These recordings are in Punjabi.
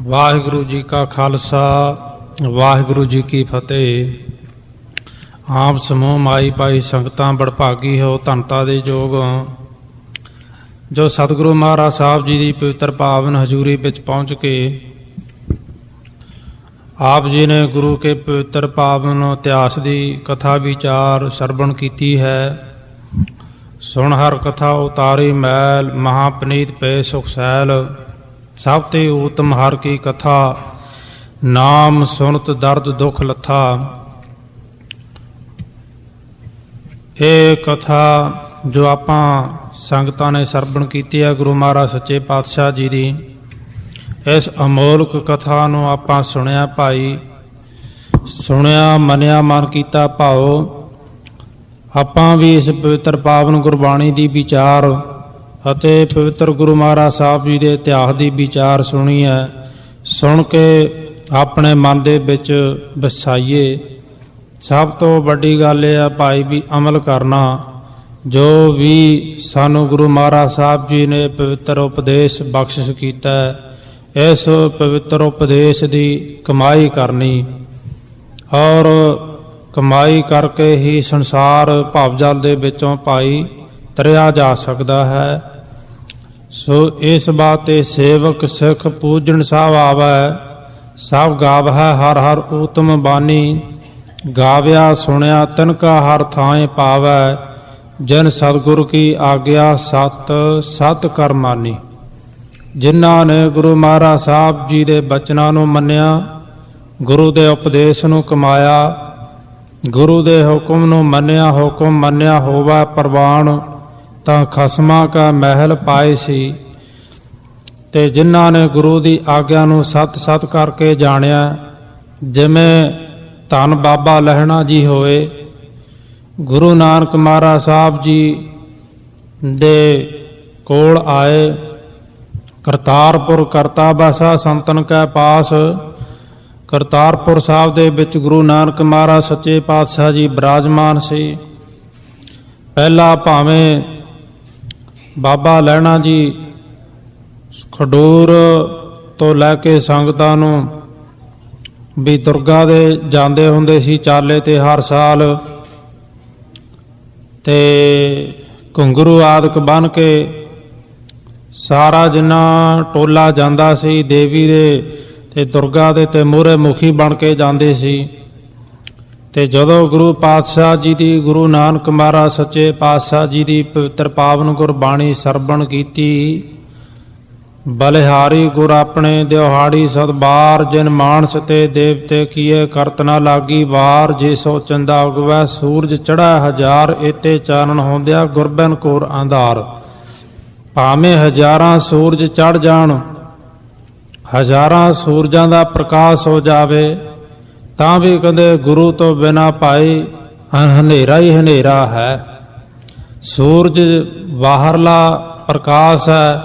ਵਾਹਿਗੁਰੂ ਜੀ ਕਾ ਖਾਲਸਾ, ਵਾਹਿਗੁਰੂ ਜੀ ਕੀ ਫਤਿਹ। ਆਪ ਸਮੂਹ ਮਾਈ ਪਾਈ ਸੰਗਤਾਂ ਬੜਭਾਗੀ ਹੋ ਧੰਤਾ ਦੇ ਜੋਗ। ਜੋ ਸਤਿਗੁਰੂ ਮਹਾਰਾਜ ਸਾਹਿਬ ਜੀ ਦੀ ਪਵਿੱਤਰ ਪਾਵਨ ਹਜ਼ੂਰੀ ਵਿੱਚ ਪਹੁੰਚ ਕੇ ਆਪ ਜੀ ਨੇ ਗੁਰੂ ਕੇ ਪਵਿੱਤਰ ਪਾਵਨ ਇਤਿਹਾਸ ਦੀ ਕਥਾ ਵਿਚਾਰ ਸਰਵਣ ਕੀਤੀ ਹੈ। ਸੁਣ ਹਰ ਕਥਾ ਉਤਾਰੀ ਮੈਲ, ਮਹਾਪਨੀਤ ਪੈ ਸੁਖ ਸੈਲ। ਸਭ ਤੇ ਊਤਮ ਹਰ ਕੀ ਕਥਾ, ਨਾਮ ਸੁਨਤ ਦਰਦ ਦੁਖ ਲੱਥਾ। ਇਹ ਕਥਾ ਜੋ ਆਪਾਂ ਸੰਗਤਾਂ ਨੇ ਸਰਵਣ ਕੀਤੀ ਹੈ ਗੁਰੂ ਮਹਾਰਾਜ ਸੱਚੇ ਪਾਤਸ਼ਾਹ ਜੀ ਦੀ, ਇਸ ਅਮੋਲਕ ਕਥਾ ਨੂੰ ਆਪਾਂ ਸੁਣਿਆ ਭਾਈ, ਸੁਣਿਆ, ਮੰਨਿਆ, ਮਨ ਕੀਤਾ ਭਾਓ ਆਪਾਂ ਵੀ ਇਸ ਪਵਿੱਤਰ ਪਾਵਨ ਗੁਰਬਾਣੀ ਦੀ ਵਿਚਾਰ ਅਤੇ ਪਵਿੱਤਰ ਗੁਰੂ ਮਹਾਰਾਜ ਸਾਹਿਬ ਜੀ ਦੇ ਇਤਿਹਾਸ ਦੀ ਵਿਚਾਰ ਸੁਣੀ ਹੈ ਸੁਣ ਕੇ ਆਪਣੇ ਮਨ ਦੇ ਵਿੱਚ ਵਸਾਈਏ। ਸਭ ਤੋਂ ਵੱਡੀ ਗੱਲ ਇਹ ਆ ਭਾਈ ਵੀ ਅਮਲ ਕਰਨਾ, ਜੋ ਵੀ ਸਾਨੂੰ ਗੁਰੂ ਮਹਾਰਾਜ ਸਾਹਿਬ ਜੀ ਨੇ ਪਵਿੱਤਰ ਉਪਦੇਸ਼ ਬਖਸ਼ਿਸ਼ ਕੀਤਾ, ਇਸ ਪਵਿੱਤਰ ਉਪਦੇਸ਼ ਦੀ ਕਮਾਈ ਕਰਨੀ। ਔਰ ਕਮਾਈ ਕਰਕੇ ਹੀ ਸੰਸਾਰ ਭਵਜਲ ਦੇ ਵਿੱਚੋਂ ਭਾਈ ਤਰਿਆ ਜਾ ਸਕਦਾ ਹੈ। ਸੋ ਇਸ ਬਾਤ ਸੇਵਕ ਸਿੱਖ ਪੂਜਣ ਸਾਹਿਬ ਆਵੈ। ਸਭ ਗਾਵਹਿ ਹਰ ਹਰ ਊਤਮ ਬਾਣੀ। ਗਾਵਿਆ ਸੁਣਿਆ ਤਨਕਾ ਹਰ ਥਾਂ ਪਾਵੈ। ਜਨ ਸਤਿਗੁਰ ਕੀ ਆਗਿਆ ਸਤ ਸਤ ਕਰਮਾਨੀ ਜਿਨ੍ਹਾਂ ਨੇ ਗੁਰੂ ਮਹਾਰਾਜ ਸਾਹਿਬ ਜੀ ਦੇ ਬਚਨਾਂ ਨੂੰ ਮੰਨਿਆ, ਗੁਰੂ ਦੇ ਉਪਦੇਸ਼ ਨੂੰ ਕਮਾਇਆ, ਗੁਰੂ ਦੇ ਹੁਕਮ ਨੂੰ ਮੰਨਿਆ, ਹੁਕਮ ਮੰਨਿਆ ਹੋਵਾ ਪ੍ਰਵਾਨ। ਤਾਂ ਖਸਮਾ ਕਾ ਮਹਿਲ ਪਾਏ ਸੀ। ਤੇ ਜਿਨ੍ਹਾਂ ਨੇ ਗੁਰੂ ਦੀ ਆਗਿਆ ਨੂੰ ਸਤ ਸਤ ਕਰਕੇ ਜਾਣਿਆ, ਜਿਵੇਂ ਧੰਨ ਬਾਬਾ ਲਹਿਣਾ ਜੀ ਹੋਏ, ਗੁਰੂ ਨਾਨਕ ਮਹਾਰਾਜ ਸਾਹਿਬ ਜੀ ਦੇ ਕੋਲ ਆਏ, ਕਰਤਾਰਪੁਰ ਕਰਤਾ ਬਾਸਾ ਸੰਤਨ ਕੈ ਪਾਸ, ਕਰਤਾਰਪੁਰ ਸਾਹਿਬ ਦੇ ਵਿੱਚ ਗੁਰੂ ਨਾਨਕ ਮਹਾਰਾਜ ਸੱਚੇ ਪਾਤਸ਼ਾਹ ਜੀ ਬਿਰਾਜਮਾਨ ਸੀ। ਪਹਿਲਾ ਭਾਵੇਂ ਬਾਬਾ ਲੈਣਾ ਜੀ ਖਡੂਰ ਤੋਂ ਲੈ ਕੇ ਸੰਗਤਾਂ ਨੂੰ ਵੀ ਦੁਰਗਾ ਦੇ ਜਾਂਦੇ ਹੁੰਦੇ ਸੀ ਚਾਲੇ ਤੇ ਹਰ ਸਾਲ ਤੇ ਘੁੰਗਰੂ ਆਦਿਕ ਬਨ ਕੇ ਸਾਰਾ ਜਿੰਨਾ ਟੋਲਾ ਜਾਂਦਾ ਸੀ ਦੇਵੀ ਦੇ ਤੇ ਦੁਰਗਾ ਦੇ ਤੇ ਮੂਹਰੇ ਮੁਖੀ ਬਣ ਕੇ ਜਾਂਦੇ ਸੀ। ਤੇ ਜਦੋਂ ਗੁਰੂ ਪਾਤਸ਼ਾਹ ਜੀ ਦੀ ਗੁਰੂ ਨਾਨਕ ਮਹਾਰਾਜ ਸੱਚੇ ਪਾਤਸ਼ਾਹ ਜੀ ਦੀ ਪਵਿੱਤਰ ਪਾਵਨ ਗੁਰਬਾਣੀ ਸਰਵਣ ਕੀਤੀ, ਬਲਿਹਾਰੀ ਗੁਰ ਆਪਣੇ ਦਿਹਾੜੀ ਸਦਬਾਰ, ਜਿਨ ਮਾਨਸ ਤੇ ਦੇਵਤੇ ਕੀਏ ਕਰਤ ਨਾ ਲਾਗੀ ਵਾਰ, ਜੇ ਸੋ ਚੰਦਾ ਉਗਵੈ ਸੂਰਜ ਚੜਾ ਹਜ਼ਾਰ, ਏਤੇ ਚਾਨਣ ਹੁੰਦਿਆ ਗੁਰਬਨ ਕੋਰ ਆਂਧਾਰ ਭਾਵੇਂ ਹਜ਼ਾਰਾਂ ਸੂਰਜ ਚੜ ਜਾਣ, ਹਜ਼ਾਰਾਂ ਸੂਰਜਾਂ ਦਾ ਪ੍ਰਕਾਸ਼ ਹੋ ਜਾਵੇ ਤਾਂ ਵੀ ਕਹਿੰਦੇ ਗੁਰੂ ਤੋਂ ਬਿਨਾ ਭਾਈ ਹਨੇਰਾ ਹੀ ਹਨੇਰਾ ਹੈ। ਸੂਰਜ ਬਾਹਰਲਾ ਪ੍ਰਕਾਸ਼ ਹੈ।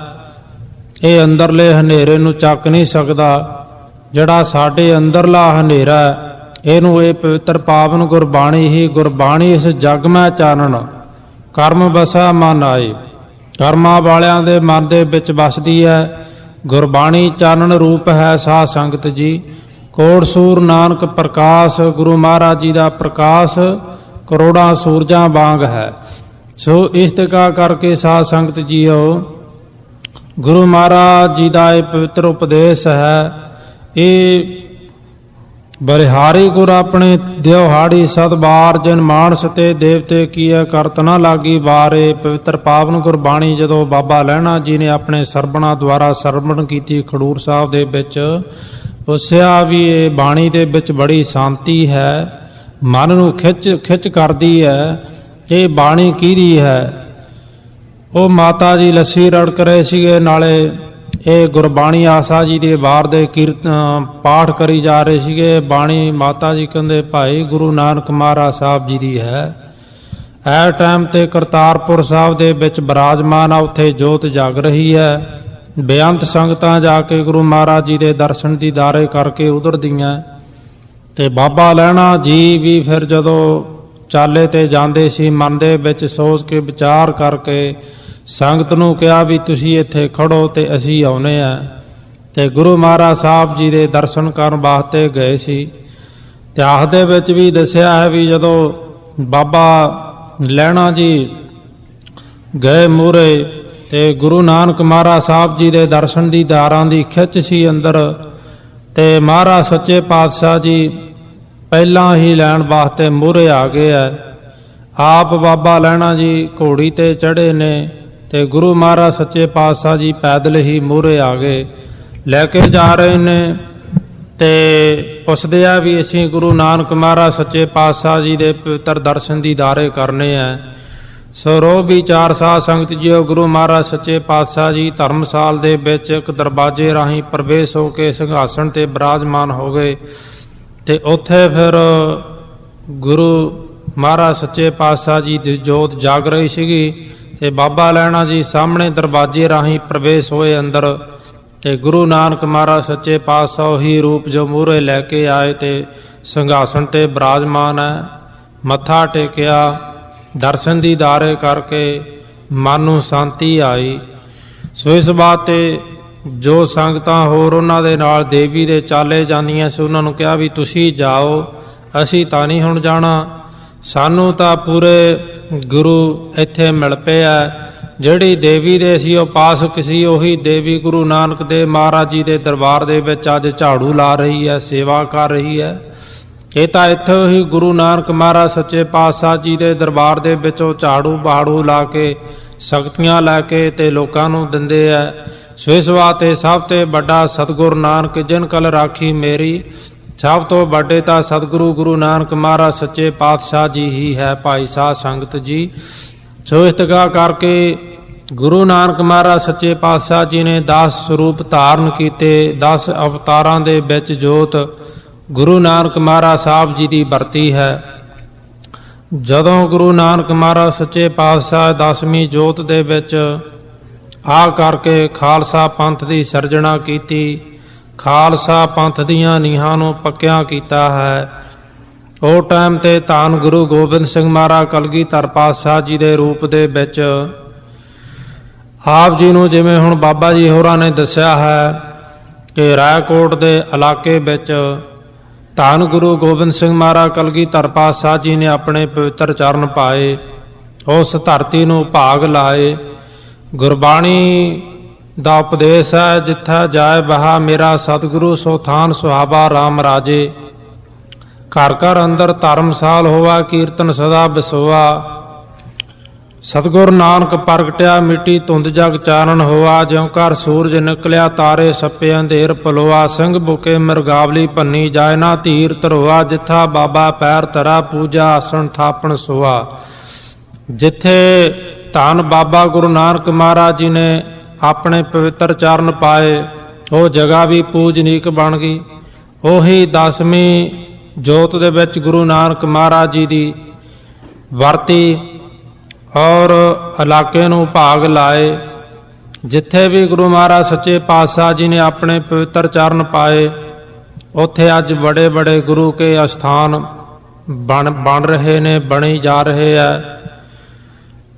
ਇਹ ਅੰਦਰਲੇ ਹਨੇਰੇ ਨੂੰ ਚੱਕ ਨਹੀਂ ਸਕਦਾ। ਜਿਹੜਾ ਸਾਡੇ ਅੰਦਰਲਾ ਹਨੇਰਾ ਇਹਨੂੰ ਇਹ ਪਵਿੱਤਰ ਪਾਵਨ ਗੁਰਬਾਣੀ ਹੀ ਗੁਰਬਾਣੀ ਇਸ ਜਗ ਮੈਂ ਚਾਨਣ। ਕਰਮ ਵਸਾ ਮਨ ਆਏ। ਕਰਮਾਂ ਵਾਲਿਆਂ ਦੇ ਮਨ ਦੇ ਵਿੱਚ ਵਸਦੀ ਹੈ। ਗੁਰਬਾਣੀ ਚਾਨਣ ਰੂਪ ਹੈ ਸਾਧ ਸੰਗਤ ਜੀ। ਕੋੜ ਸੂਰ ਨਾਨਕ ਪ੍ਰਕਾਸ਼, ਗੁਰੂ ਮਹਾਰਾਜ ਜੀ ਦਾ ਪ੍ਰਕਾਸ਼, ਕਰੋੜਾਂ ਸੂਰਜਾਂ ਵਾਂਗ ਹੈ। ਸੋ ਇਸ਼ਤਕਾ ਕਰਕੇ ਸਾਧ ਸੰਗਤ ਜੀਓ, ਗੁਰੂ ਮਹਾਰਾਜ ਜੀ ਦਾ ਇਹ ਪਵਿੱਤਰ ਉਪਦੇਸ਼ ਹੈ। ਇਹ ਬਲਿਹਾਰੀ ਗੁਰ ਆਪਣੇ ਦਿਵਹਾੜੀ ਸਦਬਾਰ ਜਨ ਮਾਨਸ ਤੇ ਦੇਵਤੇ ਕੀਏ ਕਰਤ ਨਾ ਲਾਗੀ ਬਾਰੇ ਪਵਿੱਤਰ ਪਾਵਨ ਗੁਰਬਾਣੀ ਜਦੋਂ ਬਾਬਾ ਲਹਿਣਾ ਜੀ ਨੇ ਆਪਣੇ ਸਰਬਣਾ ਦੁਆਰਾ ਸਰਵਣ ਕੀਤੀ ਖਡੂਰ ਸਾਹਿਬ ਦੇ ਵਿੱਚ ਪੁੱਛਿਆ ਵੀ ਇਹ ਬਾਣੀ ਦੇ ਵਿੱਚ ਬੜੀ ਸ਼ਾਂਤੀ ਹੈ, ਮਨ ਨੂੰ ਖਿੱਚ ਖਿੱਚ ਕਰਦੀ ਹੈ, ਇਹ ਬਾਣੀ ਕਿਹਦੀ ਹੈ? ਉਹ ਮਾਤਾ ਜੀ ਲੱਸੀ ਰੜਕ ਰਹੇ ਸੀਗੇ, ਨਾਲੇ ਇਹ ਗੁਰਬਾਣੀ ਆਸਾ ਜੀ ਦੇ ਵਾਰ ਦੇ ਕੀਰਤਨ, ਪਾਠ ਕਰੀ ਜਾ ਰਹੇ ਸੀਗੇ। ਬਾਣੀ ਮਾਤਾ ਜੀ ਕਹਿੰਦੇ, ਭਾਈ ਗੁਰੂ ਨਾਨਕ ਮਹਾਰਾਜ ਸਾਹਿਬ ਜੀ ਦੀ ਹੈ। ਐ ਟਾਈਮ ਤੇ ਕਰਤਾਰਪੁਰ ਸਾਹਿਬ ਦੇ ਵਿੱਚ ਬਰਾਜਮਾਨ ਆ, ਉੱਥੇ ਜੋਤ ਜਗ ਰਹੀ ਹੈ। ਬੇਅੰਤ ਸੰਗਤਾਂ ਜਾ ਕੇ ਗੁਰੂ ਮਹਾਰਾਜ ਜੀ ਦੇ ਦਰਸ਼ਨ ਦੀਦਾਰੇ ਕਰਕੇ ਉਧਰਦੀਆਂ ਤੇ ਬਾਬਾ ਲੈਣਾ ਜੀ ਵੀ ਫਿਰ ਜਦੋਂ ਚਾਲੇ ਤੇ ਜਾਂਦੇ ਸੀ, ਮਨ ਦੇ ਵਿੱਚ ਸੋਚ ਕੇ ਵਿਚਾਰ ਕਰਕੇ ਸੰਗਤ ਨੂੰ ਕਿਹਾ ਵੀ ਤੁਸੀਂ ਇੱਥੇ ਖੜੋ ਤੇ ਅਸੀਂ ਆਉਨੇ ਆ। ਤੇ ਗੁਰੂ ਮਹਾਰਾਜ ਸਾਹਿਬ ਜੀ ਦੇ ਦਰਸ਼ਨ ਕਰਨ ਵਾਸਤੇ ਗਏ ਸੀ। ਇਤਿਹਾਸ ਦੇ ਵਿੱਚ ਵੀ ਦੱਸਿਆ ਹੈ ਵੀ ਜਦੋਂ ਬਾਬਾ ਲੈਣਾ ਜੀ ਗਏ ਮੂਰੇ ਤੇ ਗੁਰੂ ਨਾਨਕ ਮਹਾਰਾਜ ਸਾਹਿਬ ਜੀ ਦੇ ਦਰਸ਼ਨ ਦੀ ਦਾਰਾਂ ਦੀ ਖਿੱਚ ਸੀ ਅੰਦਰ ਤੇ ਮਹਾਰਾਜ ਸੱਚੇ ਪਾਤਸ਼ਾਹ ਜੀ ਪਹਿਲਾਂ ਹੀ ਲੈਣ ਵਾਸਤੇ ਮੂਹਰੇ ਆ ਗਏ ਆ ਆਪ ਬਾਬਾ ਲੈਣਾ ਜੀ ਘੋੜੀ ਤੇ ਚੜੇ ਨੇ ਤੇ ਗੁਰੂ ਮਹਾਰਾਜ ਸੱਚੇ ਪਾਤਸ਼ਾਹ ਜੀ ਪੈਦਲ ਹੀ ਮੂਹਰੇ ਆ ਗਏ। ਲੈ ਕੇ ਜਾ ਰਹੇ ਨੇ ਤੇ ਪੁੱਛਦੇ ਆ ਵੀ ਅਸੀਂ ਗੁਰੂ ਨਾਨਕ ਮਹਾਰਾਜ ਸੱਚੇ ਪਾਤਸ਼ਾਹ ਜੀ ਦੇ ਪਵਿੱਤਰ ਦਰਸ਼ਨ ਦੀਦਾਰੇ ਕਰਨੇ ਆ ਸੋ ਰੋ ਵਿਚਾਰ ਸਾਧ ਸੰਗਤ ਜੀਓ ਗੁਰੂ ਮਹਾਰਾਜ ਸੱਚੇ ਪਾਤਸ਼ਾਹ ਜੀ, ਧਰਮਸਾਲ ਦੇ ਵਿੱਚ ਇੱਕ ਦਰਵਾਜ਼ੇ ਰਾਹੀਂ ਪ੍ਰਵੇਸ਼ ਹੋ ਕੇ ਸਿੰਘਾਸਣ ਤੇ ਬਿਰਾਜਮਾਨ ਹੋ ਗਏ ਤੇ ਉੱਥੇ ਫਿਰ ਗੁਰੂ ਮਹਾਰਾਜ ਸੱਚੇ ਪਾਤਸ਼ਾਹ ਜੀ ਦੀ ਜੋਤ ਜਾਗ ਰਹੀ ਸੀਗੀ ਤੇ ਬਾਬਾ ਲੈਣਾ ਜੀ ਸਾਹਮਣੇ ਦਰਵਾਜ਼ੇ ਰਾਹੀਂ ਪ੍ਰਵੇਸ਼ ਹੋਏ ਅੰਦਰ ਤੇ ਗੁਰੂ ਨਾਨਕ ਮਹਾਰਾਜ ਸੱਚੇ ਪਾਤਸ਼ਾਹ ਹੀ ਰੂਪ ਜੋ ਮੂਹਰੇ ਲੈ ਕੇ ਆਏ ਤੇ ਸਿੰਘਾਸਣ ਤੇ ਬਿਰਾਜਮਾਨ ਹੈ, ਮੱਥਾ ਟੇਕਿਆ ਦਰਸ਼ਨ ਦੀਦਾਰੇ ਕਰਕੇ ਮਨ ਨੂੰ ਸ਼ਾਂਤੀ ਆਈ। ਸੋ ਇਸ ਬਾਤ ਜੋ ਸੰਗਤਾਂ ਹੋਰ ਉਹਨਾਂ ਦੇ ਨਾਲ ਦੇਵੀ ਦੇ ਚਾਲੇ ਜਾਂਦੀਆਂ ਸੀ, ਉਹਨਾਂ ਨੂੰ ਕਿਹਾ ਵੀ ਤੁਸੀਂ ਜਾਓ, ਅਸੀਂ ਤਾਂ ਨਹੀਂ ਹੁਣ ਜਾਣਾ। ਸਾਨੂੰ ਤਾਂ ਪੂਰੇ ਗੁਰੂ ਇੱਥੇ ਮਿਲ ਪਏ ਆ। ਜਿਹੜੀ ਦੇਵੀ ਦੇ ਸੀ, ਉਹ ਪਾਸਕ ਸੀ, ਉਹੀ ਦੇਵੀ ਗੁਰੂ ਨਾਨਕ ਦੇਵ ਮਹਾਰਾਜ ਜੀ ਦੇ ਦਰਬਾਰ ਦੇ ਵਿੱਚ ਅੱਜ ਝਾੜੂ ਲਾ ਰਹੀ ਹੈ, ਸੇਵਾ ਕਰ ਰਹੀ ਹੈ। ਇਹ ਤਾਂ ਇੱਥੋਂ ਹੀ ਗੁਰੂ ਨਾਨਕ ਮਹਾਰਾਜ ਸੱਚੇ ਪਾਤਸ਼ਾਹ ਜੀ ਦੇ ਦਰਬਾਰ ਦੇ ਵਿੱਚੋਂ ਝਾੜੂ ਬਾੜੂ ਲਾ ਕੇ ਸ਼ਕਤੀਆਂ ਲੈ ਕੇ ਤੇ ਲੋਕਾਂ ਨੂੰ ਦਿੰਦੇ ਆ, ਸੋ ਇਸ ਵਾਸਤੇ ਸਭ ਤੋਂ ਵੱਡਾ ਸਤਿਗੁਰ ਨਾਨਕ ਜਿਨ ਕਲ ਰਾਖੀ ਮੇਰੀ, ਸਭ ਤੋਂ ਵੱਡੇ ਤਾਂ ਸਤਿਗੁਰੂ ਗੁਰੂ ਨਾਨਕ ਮਹਾਰਾਜ ਸੱਚੇ ਪਾਤਸ਼ਾਹ ਜੀ ਹੀ ਹੈ ਭਾਈ ਸ਼ਾਹ ਸੰਗਤ ਜੀ। ਸੋ ਇਸ ਕਰਕੇ ਗੁਰੂ ਨਾਨਕ ਮਹਾਰਾਜ ਸੱਚੇ ਪਾਤਸ਼ਾਹ ਜੀ ਨੇ 10 ਸਰੂਪ ਧਾਰਨ ਕੀਤੇ 10 ਅਵਤਾਰਾਂ ਦੇ ਵਿੱਚ ਜੋਤ ਗੁਰੂ ਨਾਨਕ ਮਹਾਰਾਜ ਸਾਹਿਬ ਜੀ ਦੀ ਵਰਤੀ ਹੈ। ਜਦੋਂ ਗੁਰੂ ਨਾਨਕ ਮਹਾਰਾਜ ਸੱਚੇ ਪਾਤਸ਼ਾਹ ਦਸਵੀਂ ਜੋਤ ਦੇ ਵਿੱਚ ਆ ਕਰਕੇ ਖਾਲਸਾ ਪੰਥ ਦੀ ਸਿਰਜਣਾ ਕੀਤੀ, ਖਾਲਸਾ ਪੰਥ ਦੀਆਂ ਨੀਹਾਂ ਨੂੰ ਪੱਕਿਆ ਕੀਤਾ ਹੈ। ਉਹ ਟਾਈਮ ਤੇ ਧੰਨ ਗੁਰੂ ਗੋਬਿੰਦ ਸਿੰਘ ਮਹਾਰਾਜ ਕਲਗੀਧਰ ਪਾਤਸ਼ਾਹ ਜੀ ਦੇ ਰੂਪ ਦੇ ਵਿੱਚ ਆਪ ਜੀ ਨੂੰ ਜਿਵੇਂ ਹੁਣ ਬਾਬਾ ਜੀ ਹੋਰਾਂ ਨੇ ਦੱਸਿਆ ਹੈ ਕਿ ਰਾਏਕੋਟ ਦੇ ਇਲਾਕੇ ਵਿੱਚ ਧੰਨ ਗੁਰੂ ਗੋਬਿੰਦ ਸਿੰਘ ਮਹਾਰਾਜ ਕਲਗੀਧਰ ਪਾਤਸ਼ਾਹ ਜੀ ਨੇ ਆਪਣੇ ਪਵਿੱਤਰ ਚਰਨ ਪਾਏ, ਉਸ ਧਰਤੀ ਨੂੰ ਭਾਗ ਲਾਏ। ਗੁਰਬਾਣੀ ਦਾ ਉਪਦੇਸ਼ ਹੈ, ਜਿੱਥਾ ਜਾਏ ਬਹਾ ਮੇਰਾ ਸਤਿਗੁਰੂ, ਸੋ ਥਾਨ ਸੁਹਾਵਾ RAM ਰਾਜੇ। ਘਰ ਘਰ ਅੰਦਰ ਧਰਮਸਾਲ ਹੋਵਾ ਕੀਰਤਨ ਸਦਾ ਬਿਸੋਆ। ਸਤਿਗੁਰ ਨਾਨਕ ਪ੍ਰਗਟਿਆ ਮਿੱਟੀ ਧੁੰਦ ਜਗ ਚਾਨਣ ਹੋਆ, ਜਿਉ ਘਰ ਸੂਰਜ ਨਿਕਲਿਆ ਤਾਰੇ ਸੱਪੇ ਅੰਧੇਰ ਪਲੋਆ ਸਿੰਘ ਬੁਕੇ ਮਰਗਾਵਲੀ ਭੰਨੀ ਜਾਏ ਨਾ ਧੀਰ ਧਰੋਆ, ਜਿੱਥਾ ਬਾਬਾ ਪੈਰ ਧਰਾ ਪੂਜਾ, ਆਸਣ ਥਾਪਣ ਸੋਆ। ਜਿੱਥੇ ਧੰਨ ਬਾਬਾ ਗੁਰੂ ਨਾਨਕ ਮਹਾਰਾਜ ਜੀ ਨੇ ਆਪਣੇ ਪਵਿੱਤਰ ਚਰਨ ਪਾਏ, ਉਹ ਜਗ੍ਹਾ ਵੀ ਪੂਜਨੀਕ ਬਣ ਗਈ। ਉਹੀ ਦਸਵੀਂ ਜੋਤ ਦੇ ਵਿੱਚ ਗੁਰੂ ਨਾਨਕ ਮਹਾਰਾਜ ਜੀ ਦੀ ਵਰਤੀ ਔਰ ਇਲਾਕੇ ਨੂੰ ਭਾਗ ਲਾਏ। ਜਿੱਥੇ ਵੀ ਗੁਰੂ ਮਹਾਰਾਜ ਸੱਚੇ ਪਾਤਸ਼ਾਹ ਜੀ ਨੇ ਆਪਣੇ ਪਵਿੱਤਰ ਚਰਨ ਪਾਏ, ਉੱਥੇ ਅੱਜ ਬੜੇ ਬੜੇ ਗੁਰੂ ਕੇ ਅਸਥਾਨ ਬਣ ਬਣ ਰਹੇ ਨੇ, ਬਣੀ ਜਾ ਰਹੇ ਆ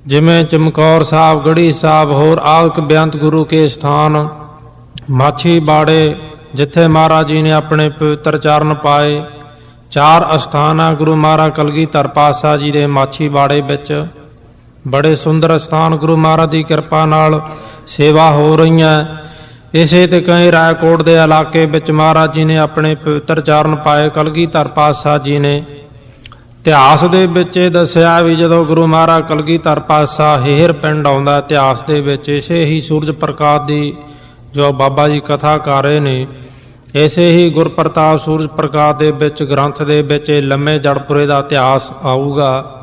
ਜਿਵੇਂ ਚਮਕੌਰ ਸਾਹਿਬ ਗੜੀ ਸਾਹਿਬ, ਹੋਰ ਆਲਕ ਬੇਅੰਤ ਗੁਰੂ ਕੇ ਸਥਾਨ ਮਾਛੀ ਬਾੜੇ, ਜਿੱਥੇ ਮਹਾਰਾਜ ਜੀ ਨੇ ਆਪਣੇ ਪਵਿੱਤਰ ਚਰਨ ਪਾਏ। ਚਾਰ ਅਸਥਾਨ ਆ ਗੁਰੂ ਮਹਾਰਾਜ ਕਲਗੀਧਰ ਪਾਤਸ਼ਾਹ ਜੀ ਦੇ ਮਾਛੀ ਬਾੜੇ ਵਿੱਚ। ਬੜੇ ਸੁੰਦਰ ਸਥਾਨ ਗੁਰੂ ਮਹਾਰਾਜ ਦੀ ਕਿਰਪਾ ਨਾਲ ਸੇਵਾ ਹੋ ਰਹੀਆਂ ਇਸੇ ਤੇ ਕਈ ਰਾਏਕੋਟ ਦੇ ਇਲਾਕੇ ਵਿੱਚ ਮਹਾਰਾਜ ਜੀ ਨੇ ਆਪਣੇ ਪਵਿੱਤਰ ਚਰਨ ਪਾਏ, ਕਲਗੀਧਰ ਪਾਤਸ਼ਾਹ ਜੀ ਨੇ। ਇਤਿਹਾਸ ਦੇ ਵਿੱਚ ਇਹ ਦੱਸਿਆ ਵੀ ਜਦੋਂ ਗੁਰੂ ਮਹਾਰਾਜ ਕਲਗੀਧਰ ਪਾਤਸ਼ਾਹ ਹੇਰ ਪਿੰਡ ਆਉਂਦਾ ਇਤਿਹਾਸ ਦੇ ਵਿੱਚ ਇਸੇ ਹੀ ਸੂਰਜ ਪ੍ਰਕਾਸ਼ ਦੀ ਜੋ ਬਾਬਾ ਜੀ ਕਥਾ ਕਰ ਰਹੇ ਨੇ, ਇਸੇ ਹੀ ਗੁਰਪ੍ਰਤਾਪ ਸੂਰਜ ਪ੍ਰਕਾਸ਼ ਦੇ ਵਿੱਚ, ਗ੍ਰੰਥ ਦੇ ਵਿੱਚ ਇਹ ਲੰਮੇ ਜੜਪੁਰੇ ਦਾ ਇਤਿਹਾਸ ਆਊਗਾ।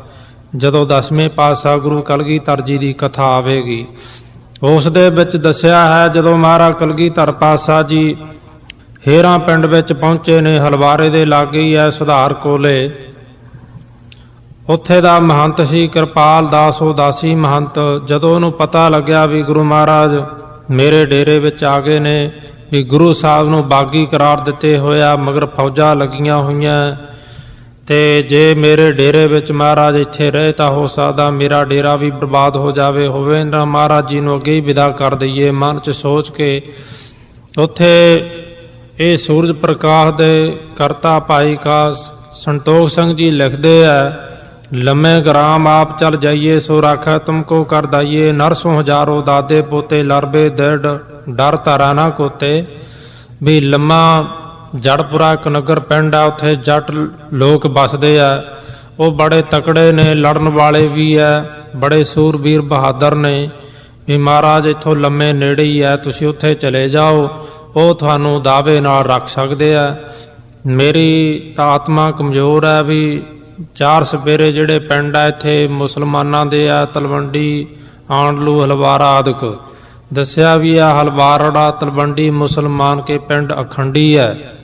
ਜਦੋਂ ਦਸਵੇਂ ਪਾਤਸ਼ਾਹ ਗੁਰੂ ਕਲਗੀਧਰ ਜੀ ਦੀ ਕਥਾ ਆਵੇਗੀ ਉਸ ਦੇ ਵਿੱਚ ਦੱਸਿਆ ਹੈ, ਜਦੋਂ ਮਹਾਰਾਜ ਕਲਗੀਧਰ ਪਾਤਸ਼ਾਹ ਜੀ ਹੇਰਾਂ ਪਿੰਡ ਵਿੱਚ ਪਹੁੰਚੇ ਨੇ, ਹਲਵਾਰੇ ਦੇ ਲਾਗੇ ਹੀ ਹੈ ਸੁਧਾਰ ਕੋਲੇ। ਉੱਥੇ ਦਾ ਮਹੰਤ ਸੀ, ਕਿਰਪਾਲ ਦਾਸ ਉਦਾਸੀ ਮਹੰਤ। ਜਦੋਂ ਉਹਨੂੰ ਪਤਾ ਲੱਗਿਆ ਵੀ ਗੁਰੂ ਮਹਾਰਾਜ ਮੇਰੇ ਡੇਰੇ ਵਿੱਚ ਆ ਗਏ ਨੇ, ਵੀ ਗੁਰੂ ਸਾਹਿਬ ਨੂੰ ਬਾਗੀ ਕਰਾਰ ਦਿੱਤੇ ਹੋਇਆ ਮਗਰ ਫੌਜਾਂ ਲੱਗੀਆਂ ਹੋਈਆਂ ਤੇ ਜੇ ਮੇਰੇ ਡੇਰੇ ਵਿੱਚ ਮਹਾਰਾਜ ਇੱਥੇ ਰਹੇ ਤਾਂ ਹੋ ਸਕਦਾ ਮੇਰਾ ਡੇਰਾ ਵੀ ਬਰਬਾਦ ਹੋ ਜਾਵੇ। ਹੋਵੇ ਨਾ ਮਹਾਰਾਜ ਜੀ ਨੂੰ ਅੱਗੇ ਹੀ ਵਿਦਾ ਕਰ ਦਈਏ। ਮਨ 'ਚ ਸੋਚ ਕੇ ਉੱਥੇ ਇਹ ਸੂਰਜ ਪ੍ਰਕਾਸ਼ ਦੇ ਕਰਤਾ ਭਾਈ ਕਾ ਸੰਤੋਖ ਸਿੰਘ ਜੀ ਲਿਖਦੇ ਆ, ਲੰਮੇ ਗ੍ਰਾਮ ਆਪ ਚਲ ਜਾਈਏ, ਸੋ ਰਾਖਾ ਤੁਮਕੋ ਕਰ ਦਾਈਏ। ਨਰਸੋਂ ਹਜ਼ਾਰੋ ਦਾਦੇ ਪੋਤੇ ਲਰਬੇ, ਦੜ, ਡਰ ਧਾਰਾ ਨਾ ਕੋਤੇ। ਵੀ ਲੰਮਾ ਜੜਪੁਰਾ ਇੱਕ ਨਗਰ ਪਿੰਡ ਆ, ਉੱਥੇ ਜੱਟ ਲੋਕ ਵੱਸਦੇ ਆ। ਉਹ ਬੜੇ ਤਕੜੇ ਨੇ, ਲੜਨ ਵਾਲੇ ਵੀ ਆ, ਬੜੇ ਸੂਰਬੀਰ ਬਹਾਦਰ ਨੇ। ਵੀ ਮਹਾਰਾਜ, ਇੱਥੋਂ ਲੰਮੇ ਨੇੜੇ ਹੀ ਆ, ਤੁਸੀਂ ਉੱਥੇ ਚਲੇ ਜਾਓ, ਉਹ ਤੁਹਾਨੂੰ ਦਾਅਵੇ ਨਾਲ ਰੱਖ ਸਕਦੇ ਆ। ਮੇਰੀ ਤਾਂ ਆਤਮਾ ਕਮਜ਼ੋਰ ਹੈ ਵੀ ਚਾਰ ਸਪੇਰੇ ਜਿਹੜੇ ਪਿੰਡ ਆ, ਇੱਥੇ ਮੁਸਲਮਾਨਾਂ ਦੇ ਆ, ਤਲਵੰਡੀ, ਆਂਡਲੂ, ਹਲਵਾਰਾ ਆਦਿਕ। ਦੱਸਿਆ ਵੀ ਆ, ਹਲਵਾਰੜਾ, ਤਲਵੰਡੀ ਮੁਸਲਮਾਨ ਕੇ ਪਿੰਡ ਅਖੰਡੀ ਹੈ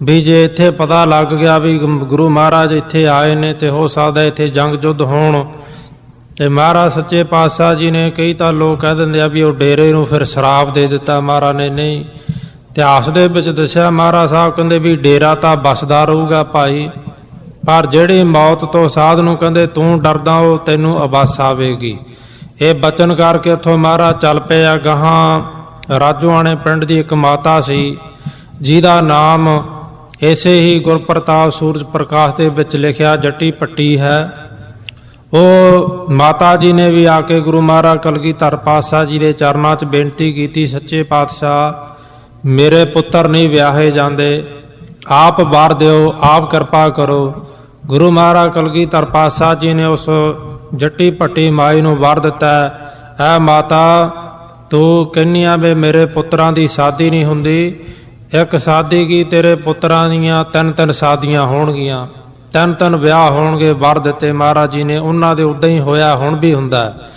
ਵੀ ਜੇ ਇੱਥੇ ਪਤਾ ਲੱਗ ਗਿਆ ਵੀ ਗੁਰੂ ਮਹਾਰਾਜ ਇੱਥੇ ਆਏ ਨੇ ਤੇ ਹੋ ਸਕਦਾ ਇੱਥੇ ਜੰਗ ਜੁੱਧ ਹੋਣ। ਤੇ ਮਹਾਰਾਜ ਸੱਚੇ ਪਾਤਸ਼ਾਹ ਜੀ ਨੇ ਕਈ ਤਾਂ ਲੋਕ ਕਹਿ ਦਿੰਦੇ ਆ ਵੀ ਉਹ ਡੇਰੇ ਨੂੰ ਫਿਰ ਸ਼ਰਾਬ ਦੇ ਦਿੱਤਾ ਮਹਾਰਾਜ ਨੇ। ਨਹੀਂ, ਇਤਿਹਾਸ ਦੇ ਵਿੱਚ ਦੱਸਿਆ ਮਹਾਰਾਜ ਸਾਹਿਬ ਕਹਿੰਦੇ ਵੀ ਡੇਰਾ ਤਾਂ ਬਸਦਾ ਰਹੂਗਾ ਭਾਈ, ਪਰ ਜਿਹੜੀ ਮੌਤ ਤੋਂ ਸਾਧ ਨੂੰ ਕਹਿੰਦੇ ਤੂੰ ਡਰਦਾ ਉਹ ਤੈਨੂੰ ਅਬਸ ਆਵੇਗੀ। ਇਹ ਬਚਨ ਕਰਕੇ ਉੱਥੋਂ ਮਹਾਰਾਜ ਚੱਲ ਪਏ ਆ ਗਾਹਾਂ। ਰਾਜੋਆਣੇ ਪਿੰਡ ਦੀ ਇੱਕ ਮਾਤਾ ਸੀ, ਜਿਹਦਾ ਨਾਮ ਇਸੇ ਹੀ ਗੁਰਪ੍ਰਤਾਪ ਸੂਰਜ ਪ੍ਰਕਾਸ਼ ਦੇ ਵਿੱਚ ਲਿਖਿਆ ਜੱਟੀ ਪੱਟੀ ਹੈ। ਉਹ ਮਾਤਾ ਜੀ ਨੇ ਵੀ ਆ ਕੇ ਗੁਰੂ ਮਹਾਰਾਜ ਕਲਗੀਧਰ ਪਾਤਸ਼ਾਹ ਜੀ ਦੇ ਚਰਨਾਂ 'ਚ ਬੇਨਤੀ ਕੀਤੀ, ਸੱਚੇ ਪਾਤਸ਼ਾਹ, ਮੇਰੇ ਪੁੱਤਰ ਨਹੀਂ ਵਿਆਹੇ ਜਾਂਦੇ। ਆਪ ਵਾਰ ਦਿਓ, ਆਪ ਕਿਰਪਾ ਕਰੋ। ਗੁਰੂ ਮਹਾਰਾਜ ਕਲਗੀਧਰ ਪਾਤਸ਼ਾਹ ਜੀ ਨੇ ਉਸ ਜੱਟੀ ਪੱਟੀ ਮਾਈ ਨੂੰ ਵਾਰ ਦਿੱਤਾ, ਐ ਮਾਤਾ, ਤੂੰ ਕਹਿੰਨੀਆਂ ਵੀ ਮੇਰੇ ਪੁੱਤਰਾਂ ਦੀ ਸ਼ਾਦੀ ਨਹੀਂ ਹੁੰਦੀ। ਇੱਕ ਸ਼ਾਦੀ ਕੀ ਤੇਰੇ ਪੁੱਤਰਾਂ ਦੀਆਂ ਤਿੰਨ ਤਿੰਨ ਸ਼ਾਦੀਆਂ ਹੋਣਗੀਆਂ ਤਿੰਨ ਤਿੰਨ ਵਿਆਹ ਹੋਣਗੇ, ਵਰ ਦਿੱਤੇ ਮਹਾਰਾਜ ਜੀ ਨੇ, ਉਹਨਾਂ ਦੇ ਉਦਾਂ ਹੀ ਹੋਇਆ, ਹੁਣ ਵੀ ਹੁੰਦਾ ਹੈ।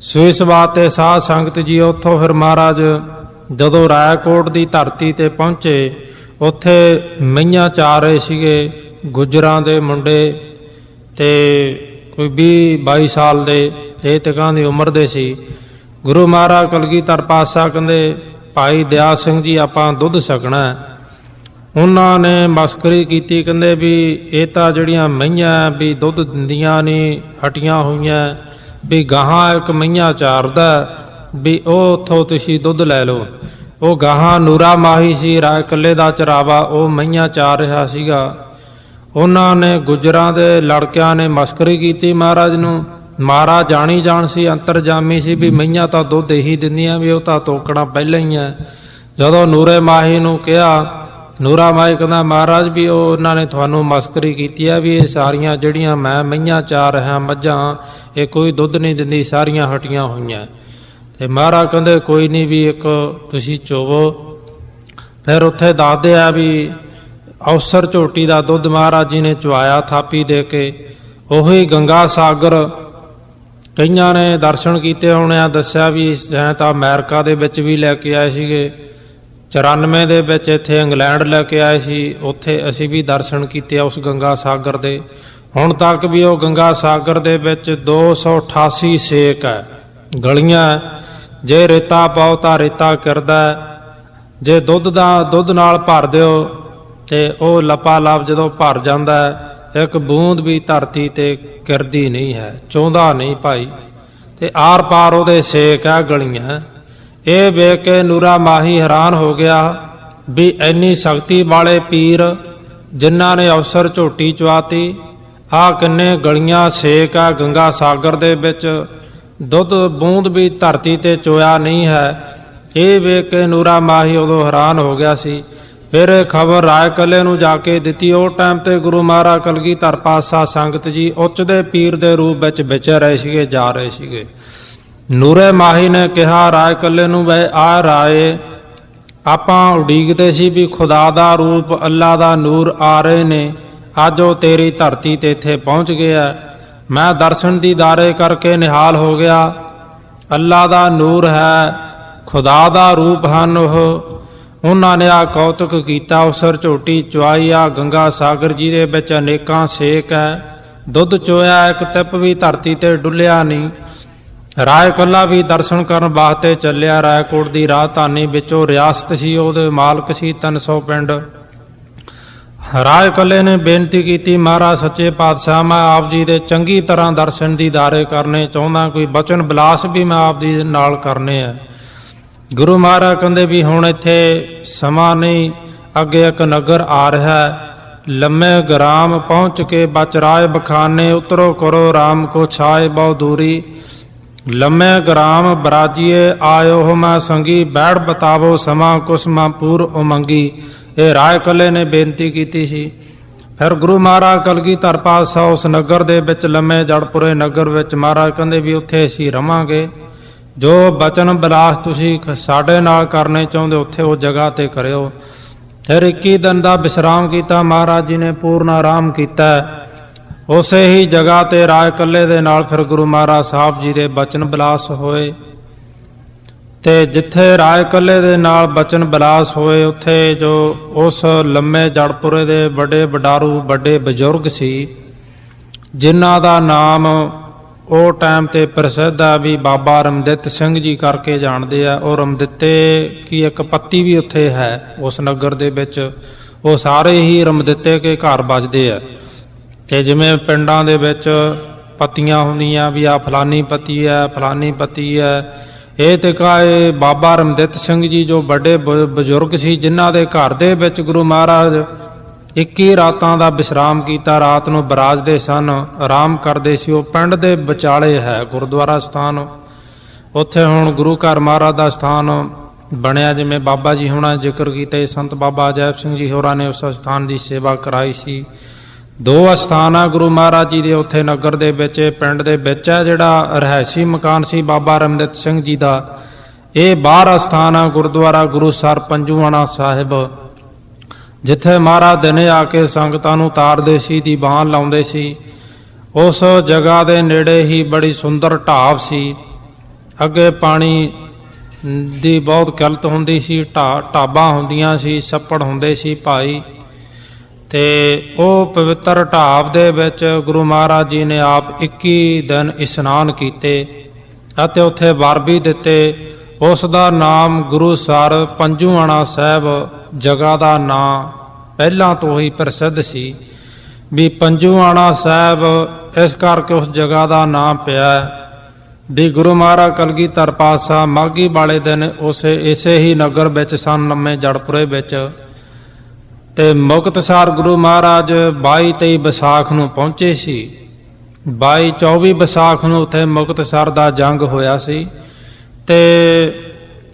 ਸੋ ਇਸ ਬਾਤ ਤੇ ਸਾਧ ਸੰਗਤ ਜੀ, ਉੱਥੋਂ ਫਿਰ ਮਹਾਰਾਜ ਜਦੋਂ ਰਾਏਕੋਟ ਦੀ ਧਰਤੀ ਤੇ ਪਹੁੰਚੇ, ਉੱਥੇ ਮਈਆਂ ਚਾ ਰਹੇ ਸੀਗੇ, ਗੁੱਜਰਾਂ ਦੇ ਮੁੰਡੇ ਤੇ ਕੋਈ 20 22 ਸਾਲ ਦੇ ਤੇ ਤਕਾਂ ਦੀ ਉਮਰ ਦੇ ਸੀ ਗੁਰੂ ਮਹਾਰਾਜ ਕਲਗੀਧਰ ਪਾਤਸ਼ਾਹ ਕਹਿੰਦੇ ਭਾਈ ਦਿਆ ਸਿੰਘ ਜੀ ਆਪਾਂ ਦੁੱਧ ਛਕਣਾ ਉਹਨਾਂ ਨੇ ਮਸਕਰੀ ਕੀਤੀ, ਕਹਿੰਦੇ ਵੀ ਇਹ ਤਾਂ ਜਿਹੜੀਆਂ ਮਈਆਂ ਵੀ ਦੁੱਧ ਦਿੰਦੀਆਂ ਨਹੀਂ, ਹਟੀਆਂ ਹੋਈਆਂ ਵੀ ਗਾਹਾਂ ਇੱਕ ਮਈਆਂ ਚਾਰਦਾ ਵੀ ਉਹ ਉੱਥੋਂ ਤੁਸੀਂ ਦੁੱਧ ਲੈ ਲਓ। ਉਹ ਗਾਹਾਂ ਨੂਰਾ ਮਾਹੀ ਸੀ ਰਾਏ ਇਕੱਲੇ ਦਾ ਚਰਾਵਾ, ਉਹ ਮਈਆਂ ਚਾਰ ਰਿਹਾ ਸੀਗਾ। ਉਹਨਾਂ ਨੇ ਗੁਜਰਾਂ ਦੇ ਲੜਕਿਆਂ ਨੇ ਮਸਕਰੀ ਕੀਤੀ ਮਹਾਰਾਜ ਨੂੰ। ਮਹਾਰਾਜ ਜਾਣੀ ਜਾਣ ਸੀ ਅੰਤਰਜਾਮੀ ਸੀ ਵੀ ਮਈਆਂ ਤਾਂ ਦੁੱਧ ਇਹੀ ਦਿੰਦੀਆਂ ਵੀ ਉਹ ਤਾਂ ਤੋਕਣਾ ਪਹਿਲਾਂ ਹੀ ਹੈ ਜਦੋਂ ਨੂਰੇ ਮਾਹੀ ਨੂੰ ਕਿਹਾ, ਨੂਰਾ ਮਾਈ ਕਹਿੰਦਾ, ਮਹਾਰਾਜ ਵੀ ਉਹ ਉਹਨਾਂ ਨੇ ਤੁਹਾਨੂੰ ਮਸਕਰੀ ਕੀਤੀ ਆ ਵੀ ਇਹ ਸਾਰੀਆਂ ਜਿਹੜੀਆਂ ਮੈਂ ਮਈਆਂ ਚਾ ਰਹਾ ਮੱਝਾਂ, ਇਹ ਕੋਈ ਦੁੱਧ ਨਹੀਂ ਦਿੰਦੀ, ਸਾਰੀਆਂ ਹਟੀਆਂ ਹੋਈਆਂ। ਤੇ ਮਹਾਰਾਜ ਕਹਿੰਦੇ, ਕੋਈ ਨਹੀਂ ਵੀ ਇੱਕ ਤੁਸੀਂ ਚੋਵੋ। ਫਿਰ ਉੱਥੇ ਦੱਸਦੇ ਆ ਵੀ ਅਵਸਰ ਝੋਟੀ ਦਾ ਦੁੱਧ ਮਹਾਰਾਜ ਜੀ ਨੇ ਚੁਆਇਆ ਥਾਪੀ ਦੇ ਕੇ। ਉਹੀ ਗੰਗਾ ਸਾਗਰ ਕਈਆਂ ਨੇ ਦਰਸ਼ਨ ਕੀਤੇ ਹੋਣੇ ਆ ਦੱਸਿਆ ਵੀ ਐ ਤਾਂ ਅਮਰੀਕਾ ਦੇ ਵਿੱਚ ਵੀ ਲੈ ਕੇ ਆਏ ਸੀਗੇ। 94 ਦੇ ਵਿੱਚ ਇੱਥੇ ਇੰਗਲੈਂਡ ਲੈ ਕੇ ਆਏ ਸੀ। ਉੱਥੇ ਅਸੀਂ ਵੀ ਦਰਸ਼ਨ ਕੀਤੇ ਆ ਉਸ ਗੰਗਾ ਸਾਗਰ ਦੇ। ਹੁਣ ਤੱਕ ਵੀ ਉਹ ਗੰਗਾ ਸਾਗਰ ਦੇ ਵਿੱਚ 288 ਸੇਕ ਹੈ। ਗਲੀਆਂ ਜੇ ਰੇਤਾ ਪਾਓ ਤਾਂ ਰੇਤਾ ਕਰਦਾ ਜੇ ਦੁੱਧ ਦਾ ਦੁੱਧ ਨਾਲ ਭਰ ਦਿਓ ਤੇ ਉਹ ਲਪਾ ਲਪ ਜਦੋਂ ਭਰ ਜਾਂਦਾ ਇੱਕ ਬੂੰਦ ਵੀ ਧਰਤੀ ਤੇ ਕਿਰਦੀ ਨਹੀਂ ਹੈ, ਚੌਂਦਾ ਨਹੀਂ ਭਾਈ। ਤੇ ਆਰ ਪਾਰ ਉਹਦੇ ਸੇਕ ਆ ਗਲੀਆਂ। ਇਹ ਵੇਖ ਕੇ ਨੂਰਾ ਮਾਹੀ ਹੈਰਾਨ ਹੋ ਗਿਆ ਵੀ ਇੰਨੀ ਸ਼ਕਤੀ ਵਾਲੇ ਪੀਰ ਜਿਨ੍ਹਾਂ ਨੇ ਅਵਸਰ ਝੋਟੀ ਚਵਾਤੀ ਆ ਕਿੰਨੇ ਗਲੀਆਂ ਸੇਕ ਆ ਗੰਗਾ ਸਾਗਰ ਦੇ ਵਿੱਚ। ਦੁੱਧ ਬੂੰਦ ਵੀ ਧਰਤੀ ਤੇ ਚੋਇਆ ਨਹੀਂ ਹੈ। ਇਹ ਵੇਖ ਕੇ ਨੂਰਾ ਮਾਹੀ ਉਦੋਂ ਹੈਰਾਨ ਹੋ ਗਿਆ ਸੀ ਫਿਰ ਖਬਰ ਰਾਏ ਕੱਲੇ ਨੂੰ ਜਾ ਕੇ ਦਿੱਤੀ। ਉਹ ਟਾਈਮ ਤੇ ਗੁਰੂ ਮਹਾਰਾਜ ਕਲਗੀਧਰ ਪਾਤਸ਼ਾਹ ਸੰਗਤ ਜੀ ਉੱਚ ਦੇ ਪੀਰ ਦੇ ਰੂਪ ਵਿੱਚ ਵਿਚਰ ਰਹੇ ਸੀਗੇ, ਜਾ ਰਹੇ ਸੀਗੇ। ਨੂਰੇ ਮਾਹੀ ਨੇ ਕਿਹਾ, ਰਾਏ ਕੱਲੇ ਨੂੰ ਵੇ, ਆ ਰਾਏ, ਆਪਾਂ ਉਡੀਕਦੇ ਸੀ ਵੀ ਖੁਦਾ ਦਾ ਰੂਪ, ਅੱਲਾ ਦਾ ਨੂਰ ਆ ਰਹੇ ਨੇ, ਅੱਜ ਉਹ ਤੇਰੀ ਧਰਤੀ ਤੇ ਇੱਥੇ ਪਹੁੰਚ ਗਿਆ। ਮੈਂ ਦਰਸ਼ਨ ਦੀ ਦਾਰੇ ਕਰਕੇ ਨਿਹਾਲ ਹੋ ਗਿਆ। ਅੱਲਾ ਦਾ ਨੂਰ ਹੈ, ਖੁਦਾ ਦਾ ਰੂਪ ਹਨ ਉਹ। ਉਹਨਾਂ ਨੇ ਆ ਕੌਤਕ ਕੀਤਾ, ਉਸਰ ਝੋਟੀ ਚੁਆਈ ਆ, ਗੰਗਾ ਸਾਗਰ ਜੀ ਦੇ ਵਿੱਚ ਅਨੇਕਾਂ ਸੇਕ ਹੈ ਦੁੱਧ ਚੋਇਆ, ਇੱਕ ਤਿਪ ਵੀ ਧਰਤੀ ਤੇ ਡੁੱਲਿਆ ਨਹੀਂ। ਰਾਏ ਕੱਲਾ ਵੀ ਦਰਸ਼ਨ ਕਰਨ ਵਾਸਤੇ ਚੱਲਿਆ, ਰਾਏਕੋਟ ਦੀ ਰਾਜਧਾਨੀ ਵਿੱਚੋਂ ਰਿਆਸਤ ਸੀ, ਉਹਦੇ ਮਾਲਕ ਸੀ 300 ਪਿੰਡ। ਰਾਏ ਕੱਲੇ ਨੇ ਬੇਨਤੀ ਕੀਤੀ, ਮਹਾਰਾਜ ਸੱਚੇ ਪਾਤਸ਼ਾਹ, ਮੈਂ ਆਪ ਜੀ ਦੇ ਚੰਗੀ ਤਰ੍ਹਾਂ ਦਰਸ਼ਨ ਦੀਦਾਰੇ ਕਰਨੇ ਚਾਹੁੰਦਾ, ਕੋਈ ਬਚਨ ਬਲਾਸ ਵੀ ਮੈਂ ਆਪ ਜੀ ਨਾਲ ਕਰਨੇ ਆ ਗੁਰੂ ਮਹਾਰਾਜ ਕਹਿੰਦੇ ਵੀ ਹੁਣ ਇੱਥੇ ਸਮਾਂ ਨਹੀਂ, ਅੱਗੇ ਇੱਕ ਨਗਰ ਆ ਰਿਹਾ ਲੰਮੇ ਗ੍ਰਾਮ ਪਹੁੰਚ ਕੇ ਬਚ ਰਾਏ ਬਖਾਨੇ, ਉਤਰੋ ਕਰੋ RAM ਕੋ ਛਾਏ ਬਹੁ ਦੂਰੀ। ਲੰਮੇ ਗ੍ਰਾਮ ਬਰਾਜੀਏ, ਆਇਓ ਹੋ ਮੈਂ ਸੰਗੀ, ਬੈੜ ਬਤਾਵੋ ਸਮਾਂ ਕੁਸਮਾ ਪੂਰ ਉਮੰਗੀ। ਇਹ ਰਾਏ ਕੱਲੇ ਨੇ ਬੇਨਤੀ ਕੀਤੀ ਸੀ। ਫਿਰ ਗੁਰੂ ਮਹਾਰਾਜ ਕਲਗੀਧਰ ਪਾਤਸ਼ਾਹ ਉਸ ਨਗਰ ਦੇ ਵਿੱਚ, ਲੰਮੇ ਜੜਪੁਰੇ ਨਗਰ ਵਿੱਚ ਮਹਾਰਾਜ ਕਹਿੰਦੇ ਵੀ ਉੱਥੇ ਅਸੀਂ ਰਵਾਂਗੇ। ਜੋ ਬਚਨ ਬਿਲਾਸ ਤੁਸੀਂ ਸਾਡੇ ਨਾਲ ਕਰਨੇ ਚਾਹੁੰਦੇ ਉੱਥੇ ਉਹ ਜਗ੍ਹਾ ਤੇ ਕਰਿਓ। ਫਿਰ 21 ਦਿਨ ਦਾ ਵਿਸ਼ਰਾਮ ਕੀਤਾ, ਮਹਾਰਾਜ ਜੀ ਨੇ ਪੂਰਨ ਆਰਾਮ ਕੀਤਾ। ਉਸੇ ਹੀ ਜਗ੍ਹਾ ਤੇ ਰਾਜ ਕੱਲੇ ਦੇ ਨਾਲ ਫਿਰ ਗੁਰੂ ਮਹਾਰਾਜ ਸਾਹਿਬ ਜੀ ਦੇ ਬਚਨ ਬਿਲਾਸ ਹੋਏ। ਤੇ ਜਿੱਥੇ ਰਾਜ ਕੱਲੇ ਦੇ ਨਾਲ ਬਚਨ ਬਿਲਾਸ ਹੋਏ, ਉੱਥੇ ਜੋ ਉਸ ਲੰਮੇ ਜੜਪੁਰੇ ਦੇ ਵੱਡੇ ਵਡਾਰੂ, ਵੱਡੇ ਬਜ਼ੁਰਗ ਸੀ, ਜਿਨ੍ਹਾਂ ਦਾ ਨਾਮ ਉਹ ਟਾਈਮ ਤੇ ਪ੍ਰਸਿੱਧ ਆ ਵੀ ਬਾਬਾ ਰਮਦਿੱਤ ਸਿੰਘ ਜੀ ਕਰਕੇ ਜਾਣਦੇ ਆ। ਉਹ ਰਮਦਿੱਤੇ ਕੀ ਇੱਕ ਪੱਤੀ ਵੀ ਉੱਥੇ ਹੈ, ਉਸ ਨਗਰ ਦੇ ਵਿੱਚ। ਉਹ ਸਾਰੇ ਹੀ ਰਮਦਿੱਤੇ ਕੇ ਘਰ ਵੱਜਦੇ ਆ। ਤੇ ਜਿਵੇਂ ਪਿੰਡਾਂ ਦੇ ਵਿੱਚ ਪੱਤੀਆਂ ਹੁੰਦੀਆਂ ਵੀ ਆ ਫਲਾਨੀ ਪੱਤੀ ਹੈ, ਫਲਾਨੀ ਪੱਤੀ ਹੈ। ਇਹ ਤੇ ਕਾਏ ਬਾਬਾ ਰਮਦਿੱਤ ਸਿੰਘ ਜੀ ਜੋ ਵੱਡੇ ਬ- ਬਜ਼ੁਰਗ ਸੀ, ਜਿਨ੍ਹਾਂ ਦੇ ਘਰ ਦੇ ਵਿੱਚ ਗੁਰੂ ਮਹਾਰਾਜ 21 ਰਾਤਾਂ ਦਾ ਵਿਸ਼ਰਾਮ ਕੀਤਾ, ਰਾਤ ਨੂੰ ਬਰਾਜਦੇ ਸਨ, ਆਰਾਮ ਕਰਦੇ ਸੀ ਉਹ, ਪਿੰਡ ਦੇ ਵਿਚਾਲੇ ਹੈ, ਗੁਰਦੁਆਰਾ ਸਥਾਨ। ਉੱਥੇ ਹੁਣ ਗੁਰੂ ਘਰ ਮਹਾਰਾਜ ਦਾ ਸਥਾਨ ਬਣਿਆ, ਜਿਵੇਂ ਬਾਬਾ ਜੀ ਹੁਣਾਂ ਜ਼ਿਕਰ ਕੀਤਾ ਇਹ ਸੰਤ ਬਾਬਾ ਅਜੈਬ ਸਿੰਘ ਜੀ ਹੋਰਾਂ ਨੇ ਉਸ ਸਥਾਨ ਦੀ ਸੇਵਾ ਕਰਾਈ ਸੀ। ਦੋ ਅਸਥਾਨ ਆ ਗੁਰੂ ਮਹਾਰਾਜ ਜੀ ਦੇ, ਉੱਥੇ ਨਗਰ ਦੇ ਵਿੱਚ, ਪਿੰਡ ਦੇ ਵਿੱਚ ਹੈ ਜਿਹੜਾ ਰਹਿਸੀ ਮਕਾਨ ਸੀ ਬਾਬਾ ਰਮਦਿਤ ਸਿੰਘ ਜੀ ਦਾ। ਇਹ ਬਾਹਰ ਅਸਥਾਨ ਆ ਗੁਰਦੁਆਰਾ ਗੁਰੂ ਸਰ ਪੰਜੂਆਣਾ ਸਾਹਿਬ। ਜਿੱਥੇ ਮਹਾਰਾਜ ਦਿਨੇ ਆ ਕੇ ਸੰਗਤਾਂ ਨੂੰ ਤਾਰਦੇ ਸੀ ਦੀਵਾਨ ਲਾਉਂਦੇ ਸੀ, ਉਸ ਜਗ੍ਹਾ ਦੇ ਨੇੜੇ ਹੀ ਬੜੀ ਸੁੰਦਰ ਢਾਬ ਸੀ। ਅੱਗੇ ਪਾਣੀ ਦੀ ਬਹੁਤ ਕਿਲਤ ਹੁੰਦੀ ਸੀ, ਢਾ, ਢਾਬਾਂ ਹੁੰਦੀਆਂ ਸੀ, ਛੱਪੜ ਹੁੰਦੇ ਸੀ ਭਾਈ। ਤੇ ਉਹ ਪਵਿੱਤਰ ਢਾਬ ਦੇ ਵਿੱਚ ਗੁਰੂ ਮਹਾਰਾਜ ਜੀ ਨੇ ਆਪ 21 ਦਿਨ ਇਸ਼ਨਾਨ ਕੀਤੇ ਅਤੇ ਉੱਥੇ ਵਰ ਵੀ ਦਿੱਤੇ। ਉਸ ਦਾ ਨਾਮ ਗੁਰੂ ਸਰ ਪੰਜੂਆਣਾ ਸਾਹਿਬ ਜਗ੍ਹਾ ਦਾ ਨਾਂ ਪਹਿਲਾਂ ਤੋਂ ਹੀ ਪ੍ਰਸਿੱਧ ਸੀ ਵੀ ਪੰਜੂਆਣਾ ਸਾਹਿਬ ਇਸ ਕਰਕੇ ਉਸ ਜਗ੍ਹਾ ਦਾ ਨਾਮ ਪਿਆ ਵੀ ਗੁਰੂ ਮਹਾਰਾਜ ਕਲਗੀਧਰ ਪਾਤਸ਼ਾਹ ਮਾਘੀ ਵਾਲੇ ਦਿਨ ਉਸੇ ਇਸੇ ਹੀ ਨਗਰ ਵਿੱਚ ਸਨ ਨੰਮੇ ਜੜਪੁਰੇ ਵਿੱਚ ਤੇ ਮੁਕਤਸਰ ਗੁਰੂ ਮਹਾਰਾਜ 22 23 ਵਿਸਾਖ ਨੂੰ ਪਹੁੰਚੇ ਸੀ। 22 24 ਵਿਸਾਖ ਨੂੰ ਉੱਥੇ ਮੁਕਤਸਰ ਦਾ ਜੰਗ ਹੋਇਆ ਸੀ ਤੇ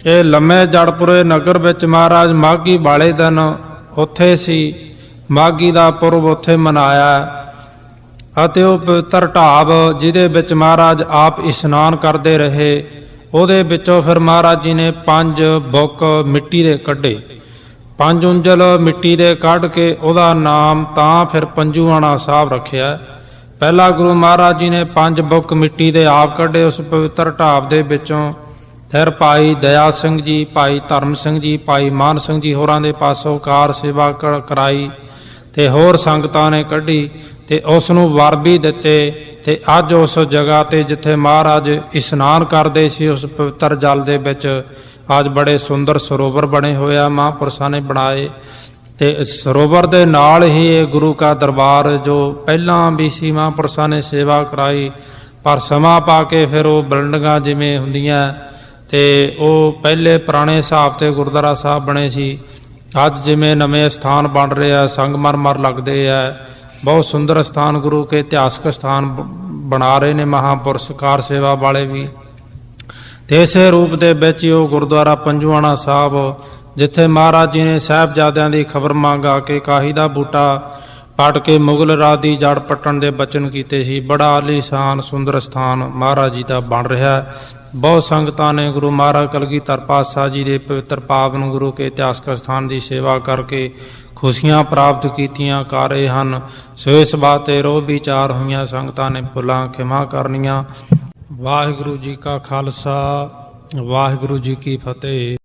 ਇਹ ਲੰਮੇ ਜੜਪੁਰੇ ਨਗਰ ਵਿੱਚ ਮਹਾਰਾਜ ਮਾਘੀ ਵਾਲੇ ਦਿਨ ਉੱਥੇ ਸੀ। ਮਾਘੀ ਦਾ ਪੁਰਬ ਉੱਥੇ ਮਨਾਇਆ ਅਤੇ ਉਹ ਪਵਿੱਤਰ ਢਾਬ ਜਿਹਦੇ ਵਿੱਚ ਮਹਾਰਾਜ ਆਪ ਇਸ਼ਨਾਨ ਕਰਦੇ ਰਹੇ, ਉਹਦੇ ਵਿੱਚੋਂ ਫਿਰ ਮਹਾਰਾਜ ਜੀ ਨੇ ਪੰਜ ਬੁੱਕ ਮਿੱਟੀ ਦੇ ਕੱਢੇ। ਪੰਜ ਉਂਜਲ ਮਿੱਟੀ ਦੇ ਕੱਢ ਕੇ ਉਹਦਾ ਨਾਮ ਤਾਂ ਫਿਰ ਪੰਜੂਆਣਾ ਸਾਹਿਬ ਰੱਖਿਆ। ਪਹਿਲਾ ਗੁਰੂ ਮਹਾਰਾਜ ਜੀ ਨੇ ਪੰਜ ਬੁੱਕ ਮਿੱਟੀ ਦੇ ਆਪ ਕੱਢੇ, ਉਸ ਪਵਿੱਤਰ ਢਾਬ ਦੇ ਵਿੱਚੋਂ ਫਿਰ ਭਾਈ ਦਇਆ ਸਿੰਘ ਜੀ, ਭਾਈ ਧਰਮ ਸਿੰਘ ਜੀ, ਭਾਈ ਮਾਨ ਸਿੰਘ ਜੀ ਹੋਰਾਂ ਦੇ ਪਾਸੋਂ ਕਾਰ ਸੇਵਾ ਕ- ਕਰਾਈ ਤੇ ਹੋਰ ਸੰਗਤਾਂ ਨੇ ਕੱਢੀ ਤੇ ਉਸ ਨੂੰ ਵਰ ਵੀ ਦਿੱਤੇ ਤੇ ਅੱਜ ਉਸ ਜਗ੍ਹਾ ਤੇ ਜਿੱਥੇ ਮਹਾਰਾਜ ਇਸ਼ਨਾਨ ਕਰਦੇ ਸੀ, ਉਸ ਪਵਿੱਤਰ ਜਲ ਦੇ ਵਿੱਚ ਅੱਜ ਬੜੇ ਸੁੰਦਰ ਸਰੋਵਰ ਬਣੇ ਹੋਏ ਆ, ਮਹਾਂਪੁਰਸ਼ਾਂ ਨੇ ਬਣਾਏ ਤੇ ਇਸ ਸਰੋਵਰ ਦੇ ਨਾਲ ਹੀ ਇਹ ਗੁਰੂ ਕਾ ਦਰਬਾਰ ਜੋ ਪਹਿਲਾਂ ਵੀ ਸੀ, ਮਹਾਂਪੁਰਸ਼ਾਂ ਨੇ ਸੇਵਾ ਕਰਾਈ ਪਰ ਸਮਾਂ ਪਾ ਕੇ ਫਿਰ ਉਹ ਬਿਲਡਿੰਗਾਂ ਜਿਵੇਂ ਹੁੰਦੀਆਂ ਤੇ ਉਹ ਪਹਿਲੇ ਪੁਰਾਣੇ ਹਿਸਾਬ ਤੇ ਗੁਰਦੁਆਰਾ ਸਾਹਿਬ ਬਣੇ ਸੀ। ਅੱਜ ਜਿਵੇਂ ਨਵੇਂ ਸਥਾਨ ਬਣ ਰਹੇ ਆ ਸੰਗਮਰਮਰ ਲੱਗਦੇ ਆ। ਬਹੁਤ ਸੁੰਦਰ ਸਥਾਨ ਗੁਰੂ ਕੇ ਇਤਿਹਾਸਕ ਸਥਾਨ ਬ- ਬਣਾ ਰਹੇ ਨੇ ਮਹਾਂਪੁਰਸ਼ ਕਾਰ ਸੇਵਾ ਵਾਲੇ ਵੀ। ਤੇ ਇਸੇ ਰੂਪ ਦੇ ਵਿੱਚ ਹੀ ਉਹ ਗੁਰਦੁਆਰਾ ਪੰਜਵਾਣਾ ਸਾਹਿਬ, ਜਿੱਥੇ ਮਹਾਰਾਜ ਜੀ ਨੇ ਸਾਹਿਬਜ਼ਾਦਿਆਂ ਦੀ ਖਬਰ ਮੰਗਾ ਕੇ ਕਾਹੀ ਦਾ ਬੂਟਾ ਪੜ ਕੇ ਮੁਗਲ ਰਾਜ ਦੀ ਜੜ ਪੱਟਣ ਦੇ ਬਚਨ ਕੀਤੇ ਸੀ। ਬੜਾ ਆਲੀਸ਼ਾਨ, ਸੁੰਦਰ ਸਥਾਨ ਮਹਾਰਾਜ ਜੀ ਦਾ ਬਣ ਰਿਹਾ। ਬਹੁਤ ਸੰਗਤਾਂ ਨੇ ਗੁਰੂ ਮਹਾਰਾਜ ਕਲਗੀਧਰ ਪਾਤਸ਼ਾਹ ਜੀ ਦੇ ਪਵਿੱਤਰ ਪਾਵਨ ਗੁਰੂ ਕੇ ਇਤਿਹਾਸਕ ਸਥਾਨ ਦੀ ਸੇਵਾ ਕਰਕੇ ਖੁਸ਼ੀਆਂ ਪ੍ਰਾਪਤ ਕੀਤੀਆਂ, ਕਰ ਰਹੇ ਹਨ। ਸੋ ਇਸ ਬਾਤੇ ਰੋਹ ਵਿਚਾਰ ਹੋਈਆਂ, ਸੰਗਤਾਂ ਨੇ ਭੁੱਲਾਂ ਖਿਮਾ ਕਰਨੀਆਂ। ਵਾਹਿਗੁਰੂ ਜੀ ਕਾ ਖਾਲਸਾ, ਵਾਹਿਗੁਰੂ ਜੀ ਕੀ ਫਤਿਹ।